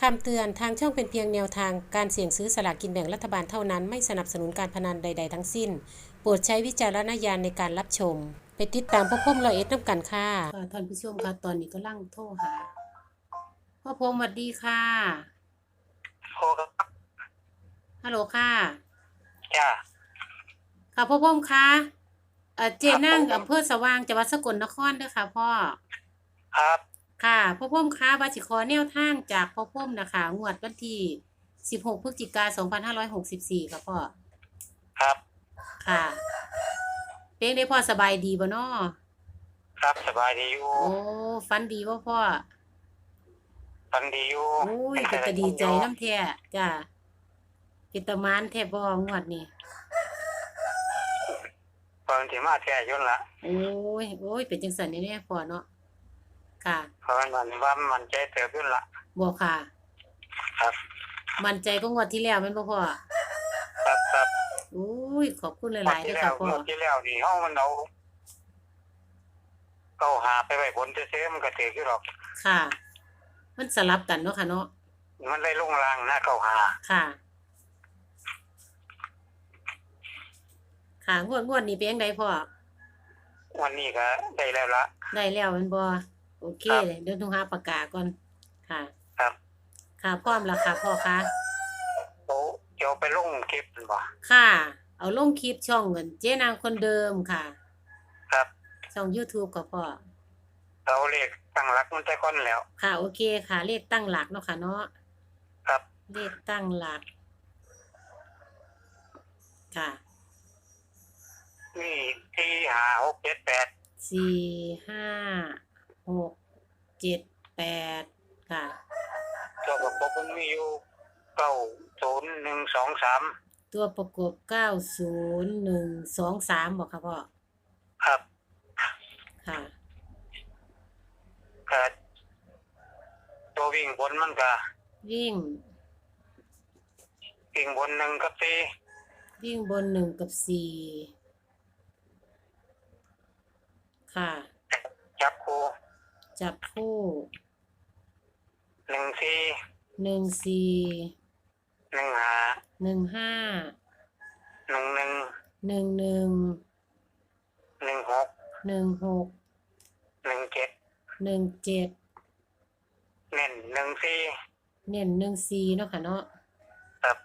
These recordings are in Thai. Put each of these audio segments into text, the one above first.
คำเตือนทางช่องเป็นเพียงแนวทางการเสี่ยงซื้อสลากกินแบ่งรัฐบาลเท่านั้น ไม่สนับสนุนการพนันใด ๆ ทั้งสิ้น โปรดใช้วิจารณญาณในการรับชม ไปติดตามพ่อพมรอยเอ็ดน้ำกันค่ะท่านผู้ชมค่ะตอนนี้ก็ลังโทรหาพ่อพมสวัสดีค่ะโทรครับฮัลโหลค่ะ จ้าค่ะพ่อพมคะเอ่อเจนั่งครับผมอำเภอสว่างจังหวัดสกลนครเด้อค่ะพ่อ ครับ ค่ะพ่อพ่อมคะว่าสิขอแนวทางจากพ่อพ่อมนะคะงวดวันที่ 16พฤศจิกายน2564ค่ะพ่อครับ ค่ะเป็นได้พ่อสบายดีบ่น้อครับสบายดีอยู่โอ้ฟันดีบ่พ่อฟันดีอยู่โอ้ยเป็นตาดีใจน้ำแท้จ้ะเป็นตามานแท้บ่งวดนี้ฟันที่มาแท้อยุ่นละโอ้ยโอ้ยเป็นจังสันแน่ๆพ่อเนาะ ค่ะเพราะมันว่ามันใจเติบอยุ่นละบ่ค่ะ ครับมั่นใจก็งวดที่แล้วแม่นบ่พ่อครับครับโอ้ยขอบคุณหงวลาดยๆเด้ที่อแล้ค่ะวพ่องวดที่แล้วนี่ห้องมันเอาเก้าหาไปไว้บนเซ่มันก็ถือกี่หรอก ค่ะ มันสลับกันเนาะค่ะเนาะมันได้ลงรางนะเก้าหาค่ะค่ะงวดงวดนี้เป็นยังไงพ่อวันนี้ก็ได้แล้วละได้แล้วแมันบ่ โอเคครับเดี๋ยวต้องหาปากกาก่อนค่ะ ครับค่ะพร้อมแล้วค่ะพ่อคะโอ้เดี๋ยวไปลงคลิปมันบ่ค่ะ เอาลงคลิปช่องเงินเจ๊นางคนเดิมค่ะ ครับช่อง YouTube ก็พ่อ เราเลขตั้งหลักมันแต่ก้อนแล้ว ค่ะโอเคค่ะ เลขตั้งหลักเนาะค่ะเนาะครับ เลขตั้งหลัก ค่ะนี่ที่หาหกเจ็ดแปดสี่ห้า หกเจ็ดแปดค่ะ ตัวประกบมันมีอยู่เก้าศูนย์หนึ่งสองสามตัวประกบเก้าศูนย์หนึ่งสองสามบอกค่ะพ่อครับค่ะ ก็ตัววิ่งบนมันก็วิ่งวิ่งบนหนึ่งกับสี่วิ่งบนหนึ่งกับสี่ค่ะจับคู่ จับคู่หนึ่งสี่หนึ่งสี่หนึ่งห้าหนึ่งห้าหนึ่งหนึ่งหนึ่งหนึ่งหนึ่งหกหนึ่งหกหนึ่งเจ็ดหนึ่งเจ็ดเน้นหนึ่งสี่เน้นหนึ่งสี่เนาะค่ะเนาะครับ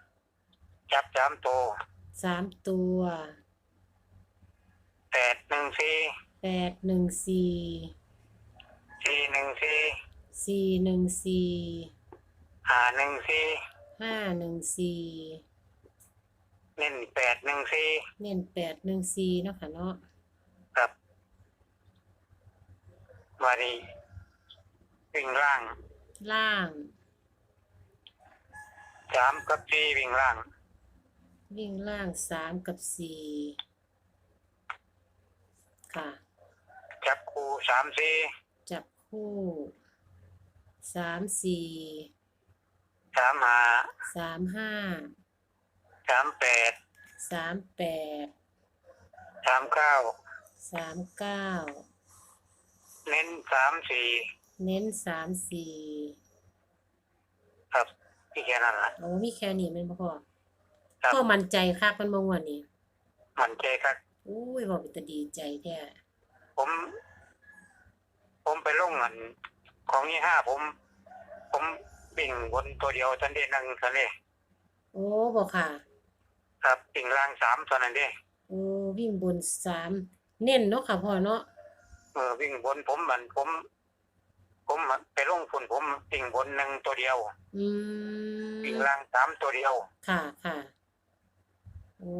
จับสามตัวสามตัวแปดหนึ่งสี่แปดหนึ่งสี่ สี่หนึ่งสี่สี่หนึ่งสี่ห้าหนึ่งสี่ห้าหนึ่งสี่เน้นแปดหนึ่งสี่เน้นแปดหนึ่งสี่เนาะค่ะเนาะครับมาดีวิ่งล่างล่างสามกับสี่วิ่งล่าง วิ่งล่างสามกับสี่ค่ะ จับคู่สามสี่จับ คู่สามสี่สามห้าสามห้าสามแปดสามแปดสามเก้าสามเก้าเน้นสามสี่เน้นสามสี่ครับที่แค่นั้นแหละโอ้มีแค่นี้แมันบ่พอครับพ่อมั่นใจคักมันบ่งวันนี้ มันใจครับ อุ้ยบอกเป็นตาดีใจแท้ผม ผมไปลงเงินของยี่ห้าผม ผมบิ่งบนตัวเดียวทันเดหนึ่งทันเดโอ้บอกค่ะ ครับบิ่งล่างสามเท่านั้นเด้โอ้วิ่งบนสามเน้นเนาะค่ะพ่อเนาะเออวิ่งบนผมมันผม ผมไปลงฝุ่นผมบิ่งบนหนึ่งตัวเดียวอืมบิ่งล่างสามตัวเดียว ค่ะค่ะโอ้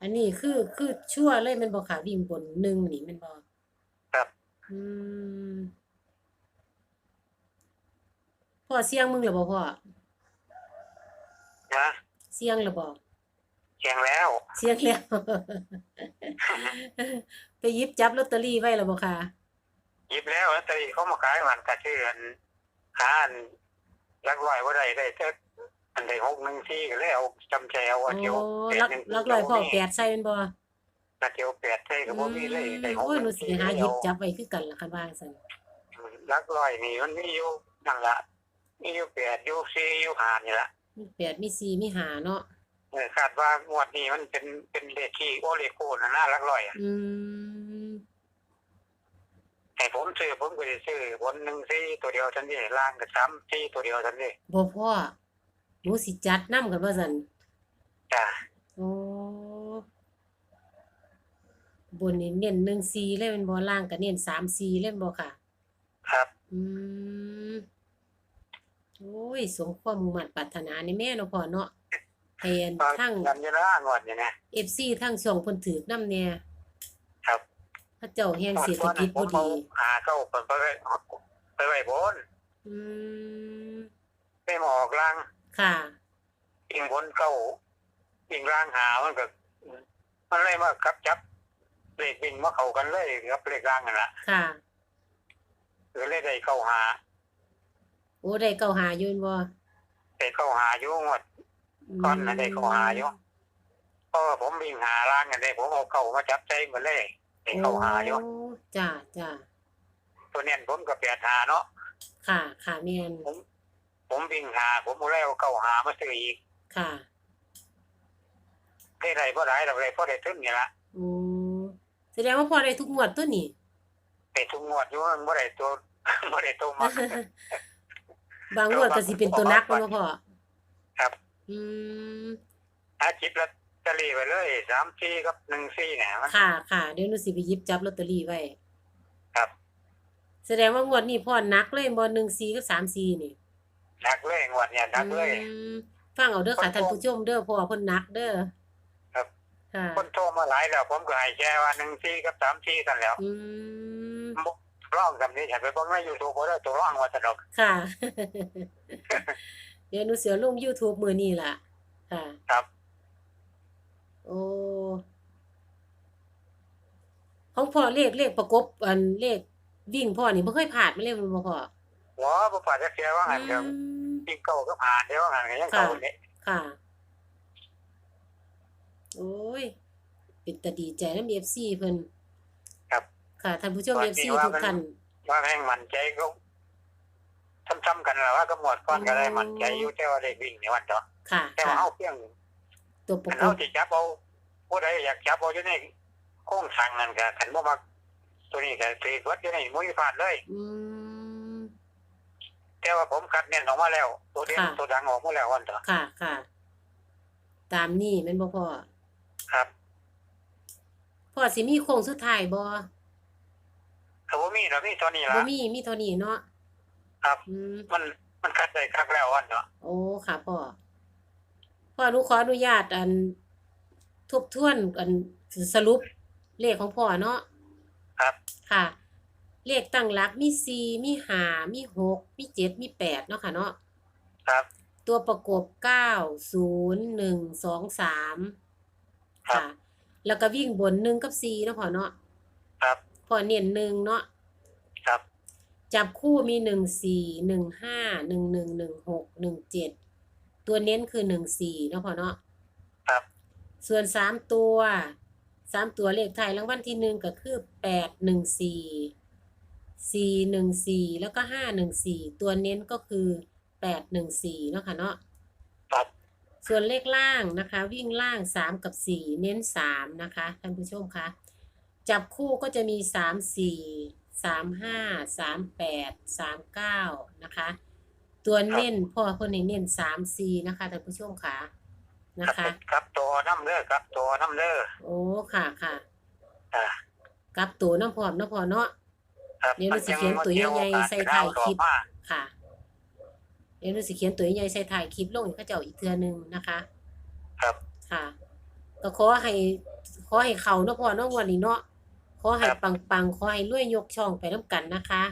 อันนี้คือคือชั่วเลยแมันบอกค่ะวิ่งบนหนึ่งนี่แมันบอกครับ อืมพ่อเสียงมึงเหรอบ่พ่อนะเสียงเหรอบ่แข่งแล้ว เสียงแล้ว ไปหยิบจับลอตเตอรี่ไว้แล้วบ่ค่ะหยิบแล้วลอตเตอรี่เขามาขายมันกระชื่ออันหาอันรักร้อยว่าได้ได้แต่อันใดหกหนึ่งที่ก็เลยเอาจำใจเอาโอ้ว่าเที่ยวแปดลักหนึ่งลักลอยพ่อแปดใส่แม่นบ่ นาเที่ยวแปดใช่ก็บ่มีเลยได้หกโอ้ยหหนูนึ่งสิที่หาหเดียิยวบจับไว้คือกันล่ะคันว่าจังซั่นรักร้อยนี่มันมีอยู่นั่นละมีอยู่แปดอยู่สี่อยู่ห้านี่ละมีแปดมีสี่มีห้าเนาะเออคาดว่างวดนี้มันเป็นเป็นเลขที่โอเลโกนะน่ารักร้อยอะอืมให้ผมซื้อผมก็จะซื้อบนหนึ่งสี่ตัวเดียวทันทีล่างกับสามสี่ตัวเดียวทันทีบ่พ่อหนูสิจัดนํกันว่าซั่นจ้า โอ้ บนนี่เน้นหนึ่งสี่เลยเป็นบ่ล่างก็เน้นสามสี่เล่นบ่ค่ะ ครับ อืมโอ้ยสมความมุ่งมั่นปรารถนาในแม่เนาะพ่อเนาะให้อันตอนทั้งกันอยู่นะงวดนี่นะ FC ทั้งช่องเพิ่นถือนำแน่ครับพระเจ้าแห่งเศรษฐกิจผบ่มเอาดีหาเข้าไปไปไว้ไปไว้บนอืมไม่มาออกล่างค่ะยิงบนเข้ายิงล่างหามันก็มันเลยมากับจับเลขบิน มาเข้ากันเลยกับเลขล่างนั่นแหละค่ะหรือเลขใดเข้าหาโอ้ได้เก้าหาอยู่แม่นบ่เลขเข้าหาอยู่งวดก่อนน่ะได้เข้าหาอยู่เพราะว่าผมวิ่งหาล่างกันเลยผมเอาเข้ามาจับใจหมดเลยเลขเข้าหาอยู่โจ้าจ้าตัวเนี้ยผมก็แปดหาเนาะค่ะ ค่ะแม่นผมวิ่งหา ผมเอาแล้วเข้าหามาซื้ออีกค่ะได้ไรเพราะไรเราไรเพราะได้ทึ่งนี่ละอืม แสดงว่าพ่อได้ทุกงวดตัวนี้ได้ทุกงวดอยู่มันบ่ได้ตัวบ่ได้ตัวมากบางงวดก็สิเป็นตัวนักแม่นบ่พ่อครับ อืมถ้าจิบลอตเตอรี่ไปเลยสามสี่กับหนึ่งสี่เนี่ยมันค่ะค่ะเดี๋ยวหนูสิไปหยิบจับลอตเตอรี่ไว้ ครับ แสดงว่างวดนี้พ่อนักเลยบ่14กับ34นี่หนักเลยงวดเนี่ยหนักเลยอืมฟังเอาเด้อค่ะท่านผู้ชมเด้อพ่อเพิ่นนักเด้อครับ ค่ะคนโทรมาหลายแล้ว ผมก็ให้แค่ว่าหนึ่งสี่กับสามสี่กันแล้วอืมร้องกับนี้ฉันไปเบิ่งในยูทูบก็ได้ตัวร้องว่าสนุกค่ะ เดี๋ยวหนูเสียลง YouTube มื้อนี้ล่ะ ค่ะ ครับ โอ้ของพ่อเลขเลขประกบอันเลขวิ่งพ่อนี่บ่เคยผ่านมาเลยมันบ่พ่อหัวบ่ปาดจะเสียว่างันเดียวอืมยิ่งเก่าก็ผ่านเดียวว่างันก็ยังเก่าเนี่ยค่ะ โอ้ย เป็นตาดีใจนำ FC เพิ่นครับ ค่ะท่านผู้ชมตอนนี้ FC ว่าทุกมันท่านว่าแม่งมันใจก็ซ้ำๆกันแหละว่าก็หมวดก้อนก็ได้มันใจอยู่แต่ว่าได้วิ่งในวันเนาะค่ะแต่ค่ะว่าเอาเพียงตัวประอันกเอาบที่จับเอาผู้ใดอยากจับเอาอยู่ในโค้งทางนั่นก็ขันบ่มักตัวนี้ก็ตีวัดอยู่ในมุ้ยผ่านเลยอืมแต่ว่าผมคัดเน้นออกมาแล้ว ตัวเด่นค่ะตัวดังออกมาแล้ววันเถอะค่ะค่ะ ตามนี้แม่นบ่พ่อ ครับพ่อสิมีโค้งสุดท้ายบ่ถ้าบ่มีเรามีตัวนี้บ่ละมีมีเท่านี้เนาะครับ อืมมันมันคัดได้คักแล้ววันเถอะโอ้ค่ะพ่อพ่อหนูขออนุญาตอันทบทวนอันสรุปเลขของพ่อเนาะครับ ค่ะ เลขตั้งหลักมีสี่มีห้ามีหกมีเจ็ดมีแปดเนาะค่ะเนาะครับ ตัวประกบเก้าศูนย์หนึ่งสองสาม ครับค่ะแล้วก็วิ่งบนหนึ่งกับสี่เนาะพ่อเนาะครับพ่อเน้นหนึ่งเนาะครับ จับคู่มีหนึ่งสี่หนึ่งห้าหนึ่งหนึ่งหนึ่งหกหนึ่งเจ็ดตัวเน้นคือหนึ่งสี่เนาะพ่อเนาะครับ ส่วนสามตัวสามตัวเลขไทายรางวัลที่หนึ่งก็คือแปดหนึ่งสี่สี่หนึ่งสี่แล้วก็ห้าหนึ่งสี่ตัวเน้นก็คือแปดหนึ่งสี่เนาะค่ะเนาะครับ ส่วนเลขล่างนะคะ วิ่งล่างสามกับสี่เน้นสามนะคะท่านผู้ชมคะจับคู่ก็จะมีสามสี่สามห้าสามแปดสามเก้านะคะ ตัวเน้นพ่อคนนี้เน้นสามสี่นะคะท่านผู้ชมคะนะครัคะบครับตัวน้ำเด้อครับตัวน้ำเด้อโอ้ค่ะค่ะอ่ากลับตัวน้ำพร้อมเนาะพ่อเนาะ ครับเดี๋ยวเราสิเขียนตัวใหญ่ๆใส่ท้ายคลิปมาค่ะเดี๋ยวหนูสิเขียนตัวใหญ่ๆใส่ถ่ายคลิปลงให้เขาเจ้าอีกเทื่อหนึงนะคะครับ ค่ะ ก็ขอให้ขอให้เขาเนาะพ่อเนาะงวันนี้เนาะขอให้ครับ ปังๆขอให้รวยยกช่องไปน้ำกันนะคะ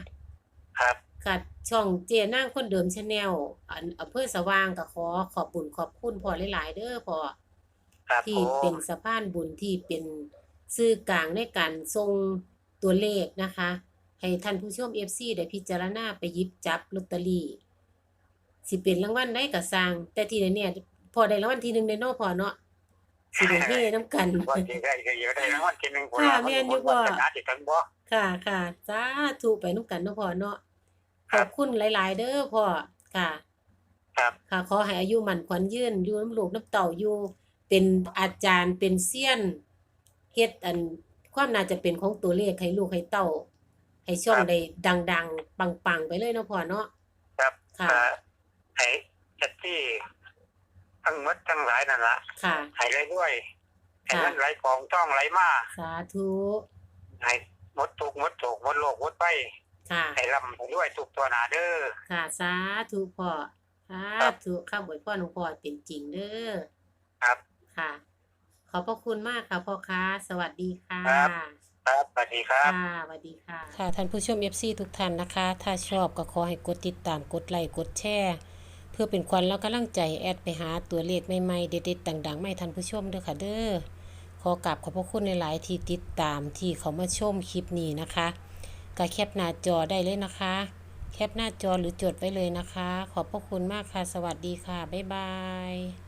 ครับ ค่ะช่องเจนางคนเดิมชาแนลอันอำเภอสว่างก็ขอขอบบุญขอบคุณพ่อหลายๆเด้อพ่อครับที่ผมเป็นสะพานบุญที่เป็นสื่อกลางในการส่งตัวเลขนะคะ ให้ท่านผู้ชม FC ได้พิจารณาไปหยิบจับลอตเตอรี่ สิเป็นรางวัลได้ก็สร้าง แต่ที่แน่ๆพอได้รางวัลที่หนึ่งได้เนาะพอเนาะสิได้เฮน้ำกัน ว่าที่ได้ก็อยู่ได้รางวัลที่หนึ่งคนค่ะละแม่นอยู่บ่ ชนะที่ถึงบ่ค่ะค่ะจ้าถูกไปน้ำกันเนาะพอเนาะขอบคุณหลาย ๆ เด้อพ่อค่ะ ครับ ค่ะขอให้อายุมันขวัญยืนอยู่น้ำลูกน้ำเต่าอยู่ เป็นอาจารย์เป็นเซียนเฮ็ดอันความน่าจะเป็นของตัวเลขให้ลูกให้เต่าให้ช่องได้ดัง ๆ ปัง ๆ ไปเลยเนาะพ่อเนาะครับค่ะ อ่า ให้เจ็ดที่ทั้งหมดทั้งหลายนั่นละค่ะให้ได้ด้วยให้ค่ะมันไหลของต้องไหลมาสาธุให้หมดทุกข์หมดโศกหมดโลกหมดไปค่ะให้ร่ำให้ด้วยทุกตัวหนาเด้อ ค่ะ สาธุพ่อสาครับ ธุข้าบวยพ่อของพ่อเป็นจริงเด้อ ครับ ค่ะ ขอบพระคุณมากค่ะพ่อค้า สวัสดีค่ะ ครับ ครับสวัสดีครับ ค่ะสวัสดีค่ะ ค่ะท่านผู้ชม FC ทุกท่านนะคะ ถ้าชอบก็ขอให้กดติดตามกดไลค์กดแชร์ เพื่อเป็นควันแล้วกำลังใจแอดไปหาตัวเลขใหม่ๆเด็ดๆต่างๆไม่ทันผู้ชมเด้อค่ะเด้อขอกราบขอบพระคุณในหลายที่ติดตามที่เขามาชมคลิปนี้นะคะก็แคปหน้าจอได้เลยนะคะ แคปหน้าจอหรือจดไว้เลยนะคะ ขอบพระคุณมากค่ะ สวัสดีค่ะ บ๊ายบาย